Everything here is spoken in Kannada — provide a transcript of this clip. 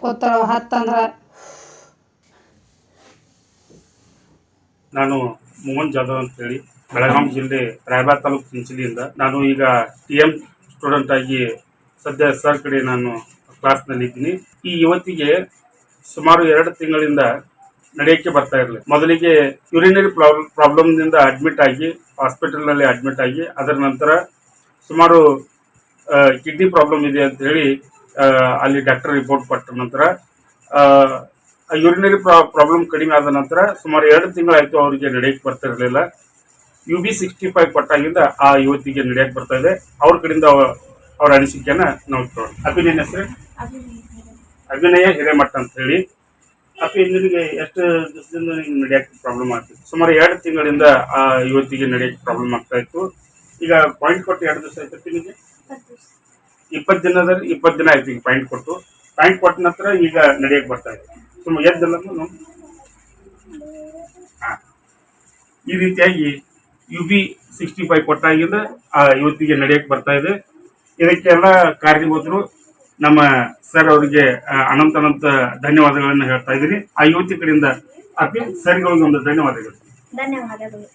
ಕೂತಾಳ ಹತ್ತಂದ್ರ ನಾನು ಮೋಹನ್ ಜಾಧವ್ ಅಂತ ಹೇಳಿ ಬೆಳಗಾಂ ಜಿಲ್ಲೆ ರಾಯಬಾಗ್ ತಾಲೂಕು ಚಿಂಚಲಿಯಿಂದ ನಾನು ಈಗ ಟಿ ಎಂ ಸ್ಟೂಡೆಂಟ್ ಆಗಿ ಸದ್ಯ ಸರ್ ಕಡೆ ನಾನು ಕ್ಲಾಸ್ನಲ್ಲಿ ಇದ್ದೀನಿ ಈ ಯುವತಿಗೆ ಸುಮಾರು ಎರಡು ತಿಂಗಳಿಂದ ನಡೆಯಕ್ಕೆ ಬರ್ತಾ ಇರಲಿಲ್ಲ. ಮೊದಲಿಗೆ ಯುರಿನರಿ ಪ್ರಾಬ್ಲಮ್ನಿಂದ ಅಡ್ಮಿಟ್ ಆಗಿ ಹಾಸ್ಪಿಟಲ್ನಲ್ಲಿ ಅಡ್ಮಿಟ್ ಆಗಿ, ಅದರ ನಂತರ ಸುಮಾರು ಕಿಡ್ನಿ ಪ್ರಾಬ್ಲಮ್ ಇದೆ ಅಂತ ಹೇಳಿ ಅಲ್ಲಿ ಡಾಕ್ಟರ್ ರಿಪೋರ್ಟ್ ಕೊಟ್ಟ ನಂತರ ಯೂರಿನರಿ ಪ್ರಾಬ್ಲಮ್ ಕಡಿಮೆ ಆದ ನಂತರ ಸುಮಾರು ಎರಡು ತಿಂಗಳಾಯ್ತು ಅವರಿಗೆ ನಡೆಯಕ್ಕೆ ಬರ್ತಾ ಇರಲಿಲ್ಲ. ಯು ಬಿ ಸಿಕ್ಸ್ಟಿ ಫೈವ್ ಕೊಟ್ಟಾಗಿಂದ ಆ ಯುವತಿಗೆ ನಡೆಯಕ್ಕೆ ಬರ್ತಾ ಇದೆ. ಅವ್ರ ಕಡೆಯಿಂದ ಅವರ ಅನಿಸಿಕೆಯನ್ನ ನಾವು ಕೇಳೋಣ. ಅಭಿನಯನ ಹೆಸರು? ಅಭಿನಯ ಹಿರೇಮಠ. ಅಂತ ಹೇಳಿ. ಅಪ್ಪಿ, ನಿಮಗೆ ಎಷ್ಟು ದಿವಸದಿಂದ ನಿಮ್ಗೆ ನಡೆಯಕ್ಕೆ ಪ್ರಾಬ್ಲಮ್ ಆಗ್ತಿತ್ತು ಸುಮಾರು ಎರಡು ತಿಂಗಳಿಂದ ಆ ಯುವತಿಗೆ ನಡೆಯಕ್ಕೆ ಪ್ರಾಬ್ಲಮ್ ಆಗ್ತಾ ಇತ್ತು. ಈಗ ಪಾಯಿಂಟ್ ಕೊಟ್ಟು ಎರಡು ದಿವಸ ಆಯ್ತು ನಿನಗೆ ಇಪ್ಪತ್ತು ದಿನದಲ್ಲಿ ಇಪ್ಪತ್ತು ದಿನ ಆಯ್ತು ಈಗ ಪಾಯಿಂಟ್ ಕೊಟ್ಟು. ಪಾಯಿಂಟ್ ಕೊಟ್ಟ ನಂತರ ಈಗ ನಡೆಯಕ್ಕೆ ಬರ್ತಾ ಇದೆ. ಸುಮ್ಮ ಎದ್ದಲ್ಲ ಹಾ. ಈ ರೀತಿಯಾಗಿ ಯು ಬಿ ಸಿಕ್ಸ್ಟಿ ಫೈವ್ ಕೊಟ್ಟಾಗಿಂದ ಆ ಯುವತಿಗೆ ನಡೆಯಕ್ಕೆ ಬರ್ತಾ ಇದೆ. ಇದಕ್ಕೆಲ್ಲ ಕಾರ್ಯಕರ್ತರು ನಮ್ಮ ಸರ್ ಅವರಿಗೆ ಅನಂತ ಅನಂತ ಧನ್ಯವಾದಗಳನ್ನು ಹೇಳ್ತಾ ಇದ್ದೀನಿ. ಆ ಯುವತಿ ಕಡೆಯಿಂದ ಅಪ್ಪಿ ಸರ್ಗಳಿಗೆ ಒಂದು ಧನ್ಯವಾದಗಳು. ಧನ್ಯವಾದಗಳು.